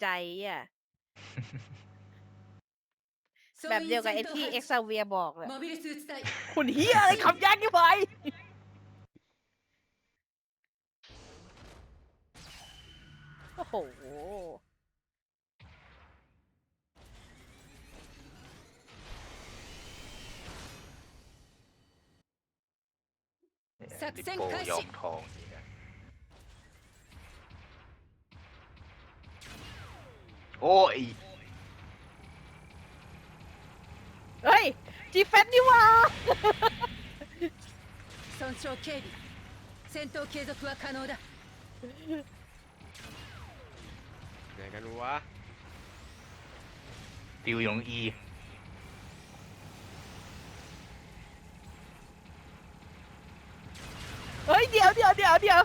ใจอ่ะ 総 แบบ 員 เดียวกับไอ้ 戦闘 ที่ 班 เอ็กซาเวียบอกเลย モビルスーツ隊 คุณเฮียอะไรขับยากกี่ไป โอ้โห เนี่ย 作戦 ลิปโป้ 開始 ยอมทองอีก โอ้ย เฮ้ย จีเฟนนี่หว่า 損傷警備戦闘継続は可能だ ไหนกันวะ ติวยงอี เฮ้ย เดี๋ยวเดี๋ยวเดี๋ยวเดี๋ยว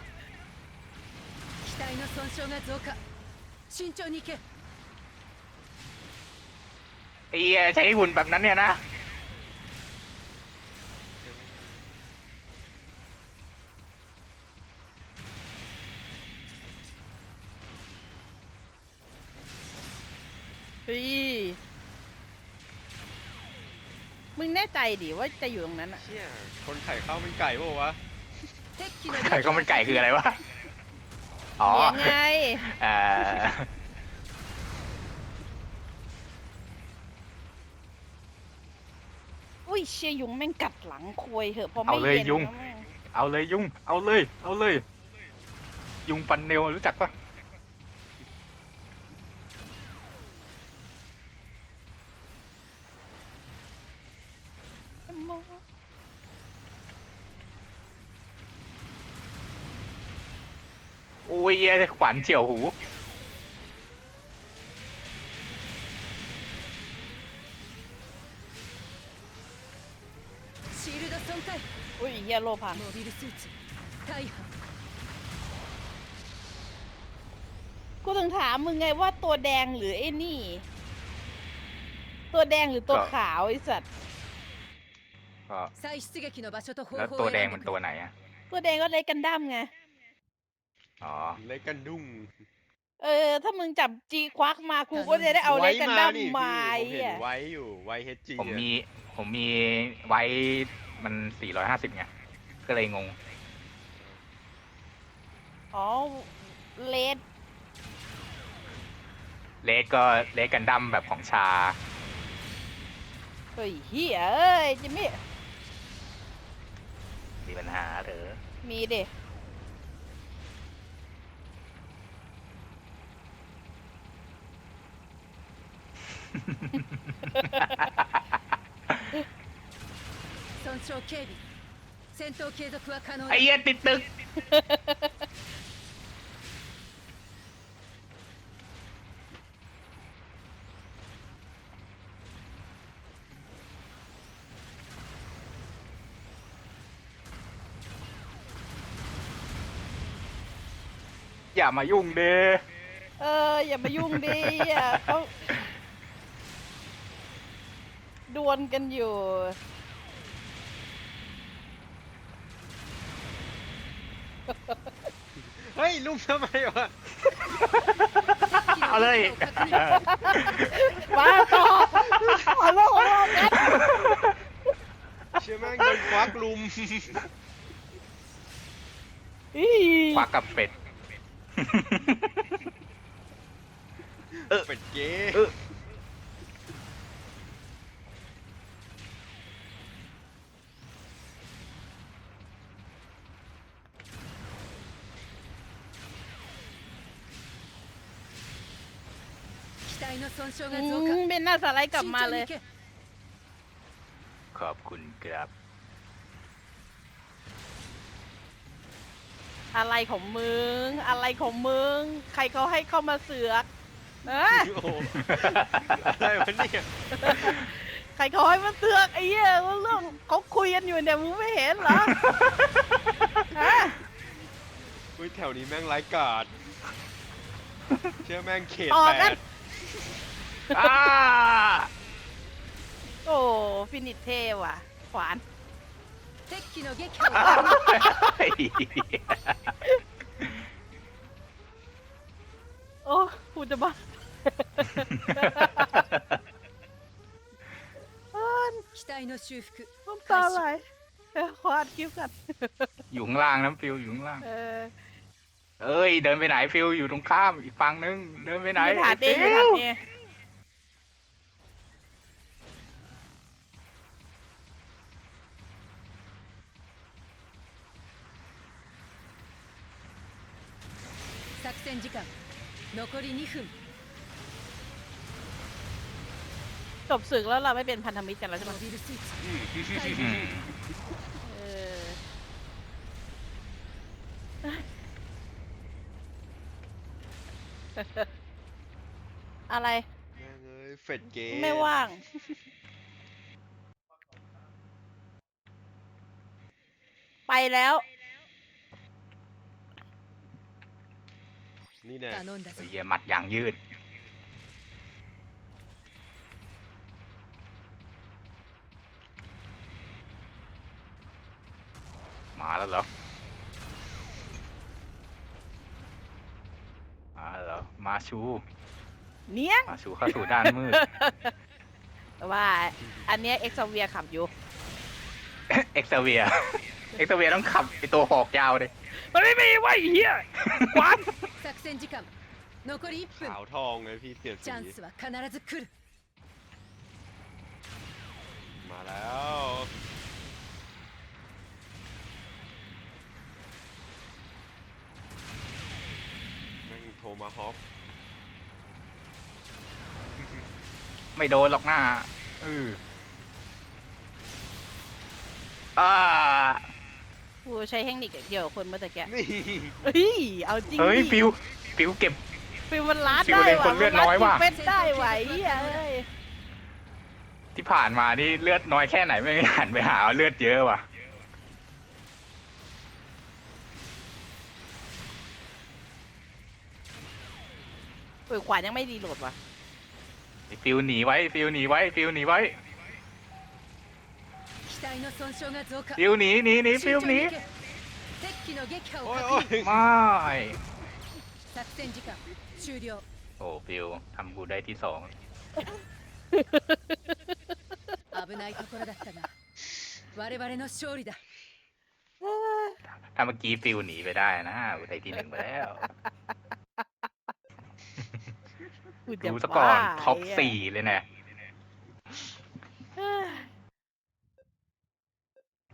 機体の損傷が増加慎重に行け ไอ้เหี้ใช้หุ่นแบบนั้นเนี่ยนะ เฮ้ยมึงแน่ใจดิว่าจะอยู่ตรงนั้นอะเชี่ยคนไข่ข้าวเป็นไก่ป่าววะไข่ข้าวเป็นไก่คืออะไรวะ อ๋อ ยังไง เอ่อ เชียยุงแม่งกัดหลังควยเหอะพอไม่เอาเลยเย็นยุง แล้วแม่งเอาเลยยุง เอาเลย เอาเลย ยุงปันเนลรู้จักปะโอ้ยขวานเฉียวหู เฮียโลพักูถึงถามมึงไงว่าตัวแดงหรือไอ้นี่ ตัวแดงหรือตัวขาวไอ้สัตว์แล้วตัวแดงมันตัวไหนอะตัวแดงก็เลยกันดั้มไง อ๋อ เลยกันดุ้งเออ ถ้ามึงจับจีควักมากูก็จะได้เอาเลยกกันดั้มมาไอ้ไว้อยู่ไว้เฮจีผมมี ผมมีไว้ มัน450ไงก็เลยงง อ๋อเลดเลสก็เลสกันดั้มแบบของชา เฮ้ยเฮียเอ้ยจิมมี่มีปัญหาเหรอมีดิ 傷警備戦闘継続は可能 ไอ้ だ เหี้ยติดตึก อย่ามายุ่งเด้ เออ อย่ามายุ่งดิอ่ะเขาดวลกันอยู่ เฮ้ยลุงทำไมวะเอาเลยมาต่อขอโลกขอโลกกันเชื่อแม่งโดนควักลุมอีควักกับเป็ด เป็ดเก้เออ อืมเบนหน้าสไลด์กลับมาเลย ขอบคุณครับ อะไรของมึง อะไรของมึง ใครเขาให้เข้ามาเสือกเออโอะไรวะเนี่ยใครเขาให้มาเสือกไอ้เหี้ยเรื่องเขาคุยกันอยู่เนี่ยมึงไม่เห็นเหรอฮะอุ้ยแถวนี้แม่งไร้กาดเชื่อแม่งเขตแปด อ้า โอ้ฟินิชเทว่ะ ขวาน 敵機の撃破を ไอ้ โอ้กูจะบ้า เอิ้น 機体の修復 น้ำตาไหลเออขออัดคลิปกัน อยู่ข้างล่างนะฟิวอยู่ข้างล่าง เออ เอ้ย เดินไปไหนฟิวอยู่ตรงข้ามอีกฝั่งนึง เดินไปไหน ไม่ถามเอง ฟิ ไม่ ว ถามเอง 作戦時間残り2分 จบศึกแล้วเราไม่เป็นพันธมิตรกันแล้วใช่ไหม モビルスイッチ อืม เออ อะไร แม่งเอ้ยเฟดเกต ไม่ว่าง ไปแล้ว นี่แน่ 頼んだぞ ไอ้เหี้ยหมัดยางยืด มาแล้วเหรอ มาชู เนี้ยง มาชูเข้าสู่ด้านมืด ว่าอันเนี้ยเอ็กซ์เวียขับอยู่ เอ็กซ์เวีย เอ็กซ์เวียต้องขับไอตัวหอกยาวเลย มันไม่มีไว้เฮียควัน 作戦時間残り1分 ขาวทองไงพี่เสียด チ สี ャンスは必ず来る มาแล้ว ม่งโทรมาฮอปไม่โดนหรอกหน้าเอออ่ากูใช้เทคนิคเดียวกับคนเมื่อตะกี้นี่เฮ้ย เอาจริงเฮ้ยดิฟิวฟิวเก็บ ฟิวมันลัดฟิวได้เป็นว่ะคนเลือดน้อยว่ะเป็นได้ไหวอะเอ้ยที่ผ่านมานี่เลือดน้อยแค่ไหนไม่หันไปหาเอาเลือดเยอะว่ะ ฟิวขวานยังไม่ดีโหลดว่ะ ไอ้ฟิวหนีไว้ฟิวหนีไว้ฟิวหนีไว้ 機体の損傷が増加 ฟิวหนีหนีหนี 慎 ฟิว 重 หนี に行け敵機の撃破を โอ้ย 確 โอ้ย 認 ไม่ 作戦時間終了 โอ้ฟิวทำกูได้ที่สอง 危ないところだったが我々の勝利だ ถ้าเมื่อกี้ฟิวหนีไปได้นะกูได้ที่หนึ่งไปแล้ว กูจะดูซะก่อนบ้าท็อปไเหี้ยสี่เลยเนี่ย